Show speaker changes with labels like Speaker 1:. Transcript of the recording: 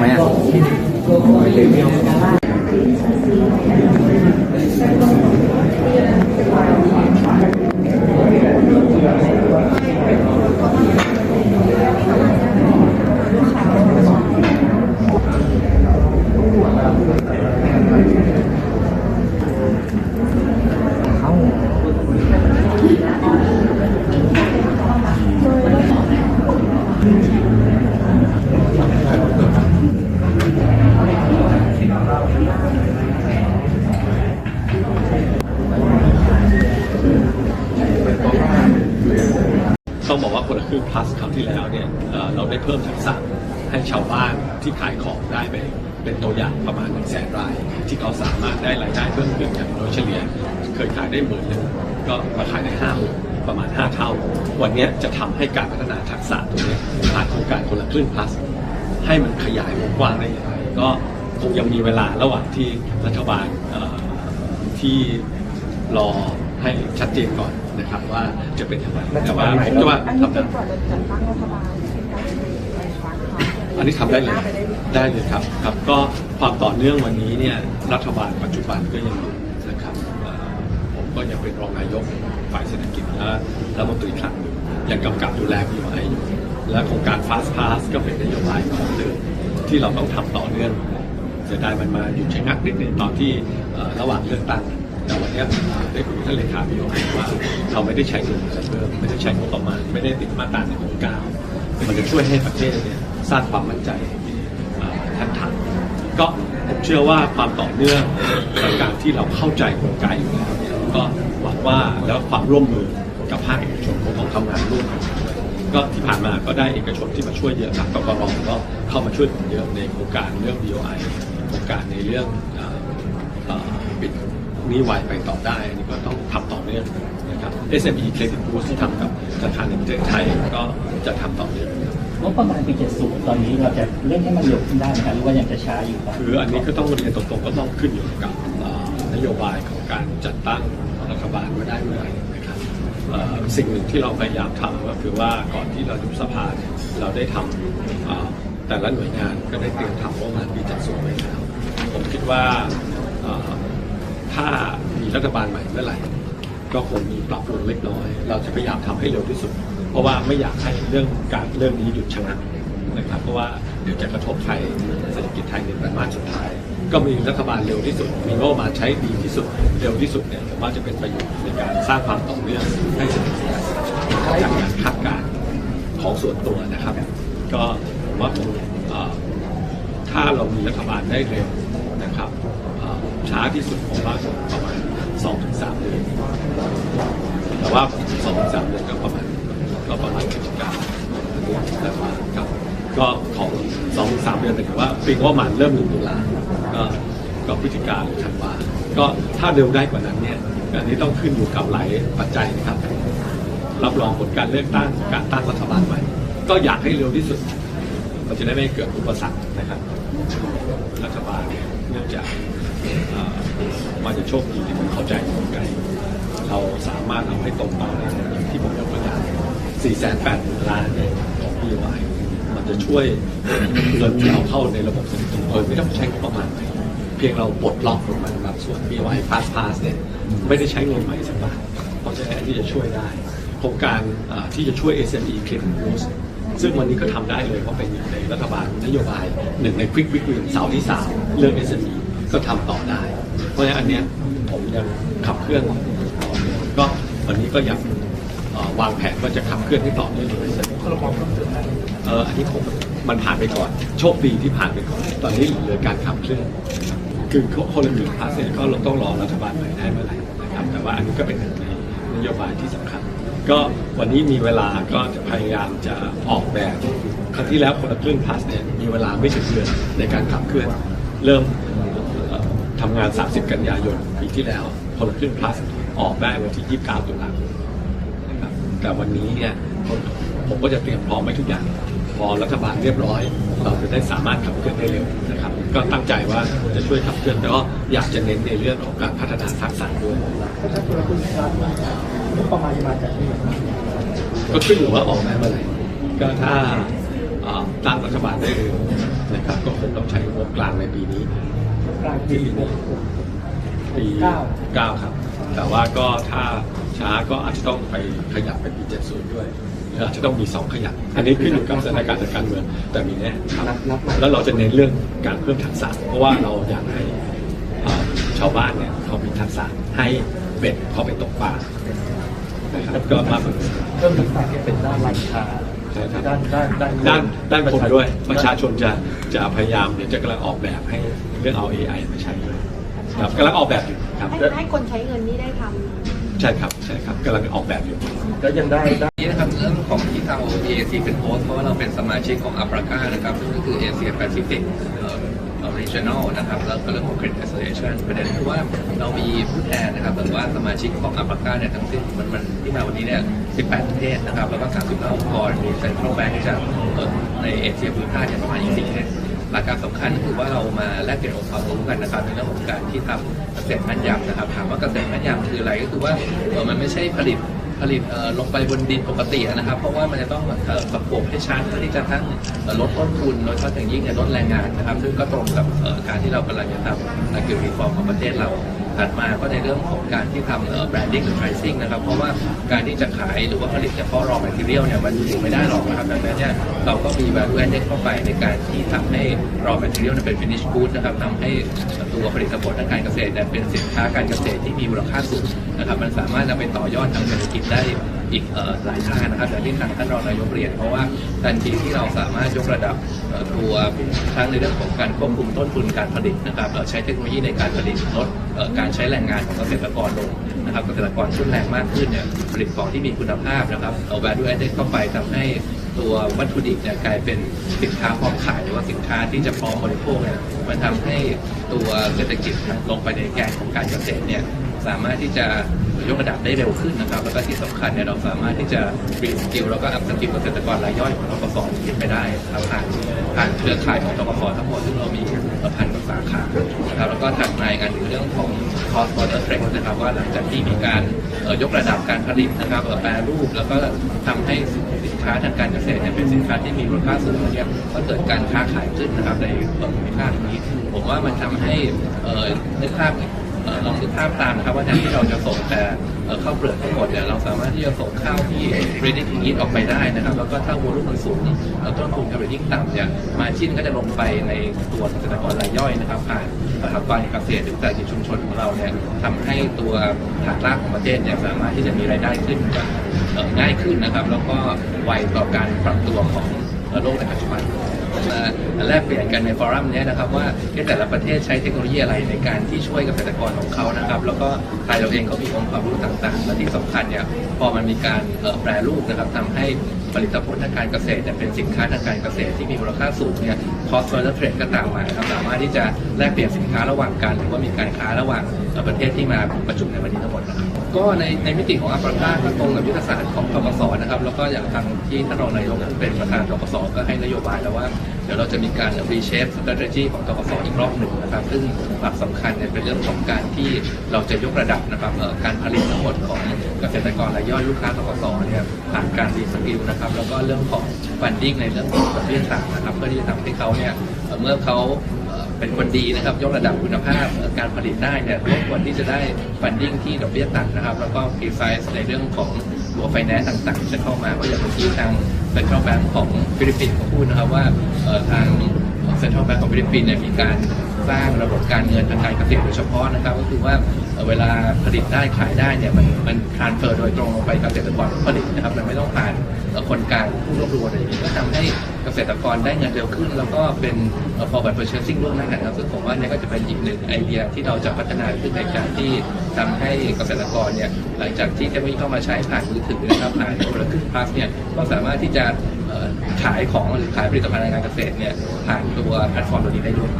Speaker 1: ไหมอะ plus คราวที่แล้วเนี่ยเเราได้เพิ่มทักษะให้ชาวบ้านที่ขายของได้ไปเป็นตัวอย่างประมาณ1นึ่งแสนราย ที่เขาสามารถได้รายได้เพิ่มขึ้นจากโดยเฉลี่ย เคยขายได้หมื่นหนึ่งก็มาขายได้ห้าหมื่นประมาณ 5 เท่า วันนี้จะทำให้การพัฒนาทักษะตรงนี้ผ่านโครงการคนละครึ่ง plus ให้มันขยายวงกว้างได้อย่างไรก็คงยังมีเวลาระหว่างที่รัฐบาลที่รอให้ชัดเจนก่อน นะครับว่าจะเป็นอย่างไรแต่ว่าผมจะว่า
Speaker 2: อันนี้
Speaker 1: ทำ
Speaker 2: เป็
Speaker 1: ได้
Speaker 2: นก่อนจะจัดตั้งรัฐบาลเป็นการไปฟังเขา
Speaker 1: อันนี้ทำได้เลย
Speaker 2: ไปได้เลย
Speaker 1: ได้เลยครับครับ ก็ความต่อเนื่องวันนี้เนี่ยรัฐบาลปัจจุบันก็ยังอยู่นะครับเอ่อผมก็ยังเป็นรองนายกฝ่ายเศรษฐกิจและรัฐมนตรีคลังอยู่ยังกำกับดูแล BOI อยู่และโครงการ Fast Pass ก็เป็นนโยบายของเดิมที่เราต้องทำต่อเนื่องเสียดายมันมาหยุดชะงักนิดหนึงตอนที่เอ่อระหว่างเลือกตั้ง แต่วันนี้ได้คุยกับท่านเลขาพิโยว่าเราไม่ได้ใช้เงินเพิ่มไม่ได้ใช้งบประมาณ ไม่ได้ติดมาตราในของเก้ามันจะช่วยให้ประเทศเนี่ยสร้างความมั่นใจที่เอ่อท่านก็ผมเชื่อว่าความต่อเนื่องในการที่เราเข้าใจโครงกอยู่แล้วก็หวังว่าแล้วความร่วมมือกับภาคเอกชนคงต้องทำงานร่วมกันก็ที่ผ่านมาก็ได้เอกชนที่มาช่วยเยอะครับกกรก็เข้ามาช่วยผมเยอะในโครงการเรื่อง BOI โครงการในเรื่องปิด นี้ไวไปต่อได้อันนี่ก็ต้องทำต่อเนื่องนะครับ SME Credit Boost ที่ทำกับธนาคารแห่งประเทศไทยก็จะทำต่อเนื่องครับ
Speaker 3: งบประมาณปี70 ตอนนี้เราจะเร่งให้มันเร็วขึ้นได้ไหมครับหรือว่ายังจะช้าอยู่ครับ
Speaker 1: คืออันนี้ก็ต้องเรียนตรงๆก็ต้องขึ้นอยู่กับเอ่อนโยบายของการจัดตั้งรัฐบาลว่าได้เมื่อไหร่นะครับเอ่อสิ่งหนึ่งที่เราพยายามทำก็คือว่าก่อนที่เรายุบสภาเนี่ยเราได้ทำเอ่อแต่ละหน่วยงานก็ได้เตรียมทำงบประมาณปีจัดสวนไว้แล้วผมคิดว่าเอ่อ ถ้ามีรัฐบาลใหม่เมื่อไหร่ ก็คงมีปรับปรุงเล็กน้อย เราจะพยายามทำให้เร็วที่สุด เพราะว่าไม่อยากให้เรื่องการเรื่องนี้หยุดชะงักนะครับ เพราะว่าเดี๋ยวจะกระทบไทยเศรษฐกิจไทยในไตรมาสสุดท้าย ก็มีรัฐบาลเร็วที่สุด มีงบมาใช้ดีที่สุด เร็วที่สุดเนี่ยผมว่าจะเป็นประโยชน์ในการสร้างความต่อเนื่องให้เศรษฐกิจจากการคาดการณ์ของส่วนตัวนะครับ ก็ว่าผมถ้าเรามีรัฐบาลได้เร็วนะครับเอ่อช้าที่สุดผมว่านประมาณ2-3เดือนแต่ว่า2-3เดือนก็ประมาณก็ประมาณกิจการแต่ว่าครับก็ของ2-3เดือนแต่ว่าปีงบประมาณเริ่มหนึ่งตุลาก็ก็พฤศจิกาหรือธันวาก็ถ้าเร็วได้กว่านั้นเนี่ยอันนี้ต้องขึ้นอยู่กับหลายปัจจัยนะครับ รับรองผลการเลือกตั้งการตั้งรัฐบาลใหม่ก็อยากให้เร็วที่สุดมันจะได้ไม่เกิดอุปสรรคนะครับรัฐบาลเนื่องจาก มันจะโชคดีที่ผมเข้าใจกลไกเราสามารถเอาให้ตรงเป้าได้อย่างที่ผมยกตัวอย่าง4 8 0 0 0ล้านเนี่ยของ BOI มันจะช่วยเงินที่เอาเข้าในระบบเศรษฐกิจโดยไม่ต้องใช้งบประมาณใหม่เพียงเราปลดล็อกลงมาบางส่วน BOI Pass Pass เนี่ยไม่ได้ใช้เงินใหม่สักบาทเพราะฉะนั้นที่จะช่วยได้โครงการที่จะช่วย SME Credit Boost ซึ่งวันนี้ก็ทำได้เลยเพราะเป็นอยู่ในรัฐบาลนโยบายหนึ่งในควิกวิกวินเสาที่สามเรื่อง SME ก็ทำต่อได้ เพราะฉะนั้นอันเนี้ยผมยังขับเคลื่อนต่อเนื่องก็วันนี้ก็ยังเอ่อวางแผนว่าจะขับเคลื่อนให้ต่อเนื่องเลยเอออันนี้ผมมันผ่านไปก่อน โชคดีที่ผ่านไปก่อน ตอนนี้เหลือการขับเคลื่อนคือคนละหนึ่งพาสเนี่ยก็ต้องรอรัฐบาลใหม่ได้เมื่อไหร่นะครับ แต่ว่าอันนี้ก็เป็นหนึ่งในนโยบายที่สำคัญ ก็วันนี้มีเวลาก็จะพยายามจะออกแบบครั้งที่แล้วคนละครึ่งพาสเนี่ยมีเวลาไม่ถึงเดือนในการขับเคลื่อน เริ่มเอ่อ ทำงาน 30 กันยายนปีที่แล้วคนละครึ่งพาสออกได้วันที่ 29 ตุลาคมนะครับแต่วันนี้เนี่ยผมผมก็จะเตรียมพร้อมไว้ทุกอย่าง พอรัฐบาลเรียบร้อย เราจะได้สามารถขับเคลื่อนได้เร็วนะครับ ก็ตั้งใจว่าจะช่วยขับเคลื่อนแต่ก็อยากจะเน้นในเรื่องของการพัฒนาทักษะด้วย
Speaker 3: ถ้าตัวคุณครับงบประมาณจะมาจากที่ไหนครับ
Speaker 1: ก็ขึ้นอยู่ว่าออกได้เมื่อไหร่ก็ถ้าเอ่อตั้งรัฐบาลได้เร็วนะครับก็คงต้องใช้งบกลางในปีนี้
Speaker 3: กลางปี
Speaker 1: ปีนี้ปี
Speaker 3: เก้า
Speaker 1: เก้าครับ แต่ว่าก็ถ้าช้าก็อาจจะต้องไปขยับไปปี70ด้วยหรืออาจจะต้องมีสองขยับ อันนี้ขึ้นอยู่กับสถานการณ์ทางการเมืองแต่มีแน่ครับแล้วเราจะเน้นเรื่องการเพิ่มทักษะเพราะว่าเราอยากให้เอ่อชาวบ้านเนี่ยเขามีทักษะให้เบ็ดเขาไปตกปลานะครับก็มาฝึก
Speaker 3: เริ่มตั้งแต่เป็นด้านร้านค้า
Speaker 1: ใช่ครับ
Speaker 3: ด้านด้านด้าน
Speaker 1: ด้านด้านคนด้วยประชาชนจะจะพยายามเดี๋ยวจะกำลังออกแบบให้เรื่องเอา AI มาใช้ด้วยครับกำลังออกแบบอยู่ครับ
Speaker 2: ให้ให้คนใช้เงินนี่ได้ท
Speaker 1: ใช่ครับใช่ครับกำลังออกแบบอยู่
Speaker 4: ก็ยังได้ได้
Speaker 5: นี่นะครับเรื่องของที่เรา AAC เป็นโฮสต์เพราะว่าเราเป็นสมาชิกของ a p r a c a นะครับซึ่งก็คือ Asia Pacific เอ่อ Regional นะครับแล้วก็เรื่องของ Credit Association ประเด็นคือว่าเรามีผู้แทนนะครับหรือว่าสมาชิกของ a p r a c a เนี่ยทั้งสิ้นมันมันที่มาวันนี้เนี่ย 18 ประเทศนะครับ แล้วก็ 35 องค์กรมี Central Bank จากในเอเชียภูมิภาคเนี่ยประมาณ 24ประเทศหลักการสำคัญก็คือว่าเรามาแลกเปลี่ยนองค์ความรู้กันนะครับในเรื่องของการที่ทำเกษตรแม่นยำนะครับถามว่าเกษตรแม่นยำคืออะไรก็คือว่ามันไม่ใช่ผลิต ผลิตลงไปบนดินปกตินะครับ เพราะว่ามันจะต้องเอ่อประกบให้ชัดเพื่อที่จะทั้งลดต้นทุนโดยเฉพาะอย่างยิ่งลดแรงงานนะครับ ซึ่งก็ตรงกับการที่เรากำลังจะทำนักกิจรีฟอร์มของประเทศเรา ถัดมาก็ในเรื่องของการที่ทำแบรนดิ้งหรือ pricing นะครับ เพราะว่าการที่จะขายหรือว่าผลิตเฉพาะ raw material เนี่ยมันอยู่ไม่ได้หรอกนะครับดังนั้นเนี่ยเราก็มี value added เข้าไปในการที่ทำให้ raw material เนี่ยเป็น finish good นะครับทำให้ตัวผลิตผลทางการเกษตรเนี่ยเป็นสินค้าการเกษตรที่มีมูลค่าสูงนะครับมันสามารถนำไปต่อยอดทางเศรษฐกิจได้ อีกหลายทางนะครับอย่างที่ทางท่านรองนายกเรียนเพราะว่าทันทีที่เราสามารถยกระดับตัวทั้งในเรื่องของการควบคุมต้นทุนการผลิตนะครับใช้เทคโนโลยีในการผลิตลดการใช้แรงงานของเกษตรกรลงนะครับเกษตรกรชุนแรงมากขึ้นเนี่ยผลิตของที่มีคุณภาพนะครับเอา value added เข้าไปทำให้ตัววัตถุดิบเนี่ยกลายเป็นสินค้าพร้อมขายหรือว่าสินค้าที่จะพร้อมบริโภคเนี่ยมันทำให้ตัวเศรษฐกิจลงไปในแกนของการเกษตรเนี่ยสามารถที่จะ ยกระดับได้เร็วขึ้นนะครับ แล้วก็ที่สำคัญเนี่ยเราสามารถที่จะรีสกิลแล้วก็อัพสกิลเกษตรกรรายย่อยของทกศขึ้นไปได้ครับผ่านผ่านเครือข่ายของทกศทั้งหมดซึ่งเรามีพันกว่าสาขานะครับแล้วก็ถัดมาอีกอันหนึ่งเรื่องของ cost border trade นะครับว่าหลังจากที่มีการยกระดับการผลิตนะครับแปรรูปแล้วก็ทำให้สินค้าทางการเกษตรเนี่ยเป็นสินค้าที่มีมูลค่าสูงเนี่ยก็เกิดการค้าขายขึ้นนะครับในภูมิภาคนี้ ผมว่ามันทำให้เอ่อนึกภาพ ลองนึกภาพตามนะครับว่าแทนที่เราจะส่งแต่เข้าวเปลือกทั้งหมดเนี่ยเราสามารถที่จะส่งข้าวที่ ready to eat ออกไปได้นะครับ แล้วก็ถ้าวอลุ่มมันสูงแล้วต้นทุนการผลิตยิ่งต่ำเนี่ยมาชิ้นก็จะลงไปในตัวเกษตรกรรายย่อยนะครับผ่านสถาบันเกษตรหรือวิสาหกิจชุมชนของเราเนี่ยทำให้ตัวฐานรากของประเทศเนี่ยสามารถที่จะมีรายได้ขึ้นแบบง่ายขึ้นนะครับ แล้วก็ไวต่อการปรับตัวของโลกในปัจจุบัน แลกเปลี่ยนกันในฟอรัมนี้นะครับว่าแต่ละประเทศใช้เทคโนโลยีอะไรในการที่ช่วยเกษตรกรของเขานะครับ แล้วก็ไทยเราเองก็มีองค์ความรู้ต่างๆ และที่สำคัญเนี่ยพอมันมีการแปรรูปนะครับทำให้ผลิตผลทางการเกษตรเนี่ยเป็นสินค้าทางการเกษตรที่มีมูลค่าสูงเนี่ย cost border trade ก็ตามมาครับสามารถที่จะแลกเปลี่ยนสินค้าระหว่างกัน หรือว่ามีการค้าระหว่างประเทศที่มาประชุมในวันนี้ทั้งหมดนะครับก็ในในมิติของอัปรากาก็ตรงกับยุทธศาสตร์ของทกศนะครับแล้วก็อย่างทางที่ท่านรองนายกเป็นประธานทกศก็ให้นโยบายแล้วว่าเดี๋ยวเราจะมีการ reshape strategy ของทกศอีกรอบหนึ่งนะครับซึ่งหลักสำคัญเนี่ยเป็นเรื่องของการที่เราจะยกระดับนะครับการผลิตทั้งหมดของเกษตรกรรายย่อยลูกค้าทกศเนี่ยผ่านการรีสกิลนะครับแล้วก็เรื่องของฟันดิ้งในเรื่องของดอกเบี้ต่างนะครับเพื่อที่จะทำให้เขาเนี่ยเมื่อเขาเป็นคนดีนะครับยกระดับคุณภาพการผลิตได้เนี่ยก็ควรที่จะได้ฟันดิ้งที่ดอกเบี้ยต่ำนะครับ แล้วก็ precise ในเรื่องของตัวไฟแนนซ์ต่างๆที่จะเข้ามาก็อย่างที่ทาง Central Bank ของฟิลิปปินส์เขาพูดนะครับว่าทางเซ็นทรัลแบงก์ของฟิลิปปินส์เนี่ยมีการสร้างระบบการเงินทางการเกษตรโดยเฉพาะนะครับ ก็คือว่า เวลาผลิตได้ขายได้เนี่ยมันมันทรานเฟอร์โดยตรงลงไปเกษตรกรผู้ผลิตนะครับมันไม่ต้องผ่านคนกลางผู้รวบรวมอะไรอย่างนี้ก็ทำให้เกษตรกรได้เงินเร็วขึ้น แล้วก็เป็น forward purchasing ล่วงหน้านะครับซึ่งผมว่าเนี่ยก็จะเป็นอีกหนึ่งไอเดียที่เราจะพัฒนาขึ้นในการที่ทำให้เกษตรกรเนี่ยหลังจากที่เทคโนโลยีเข้ามาใช้ผ่านมือถือนะครับผ่านโทรคลื่นพลัสเนี่ยก็สามารถที่จะขายของหรือขายผลิตภัณฑ์ทางการเกษตรเนี่ยผ่านตัวแพลตฟอร์มตัวนี้ได้ด้วย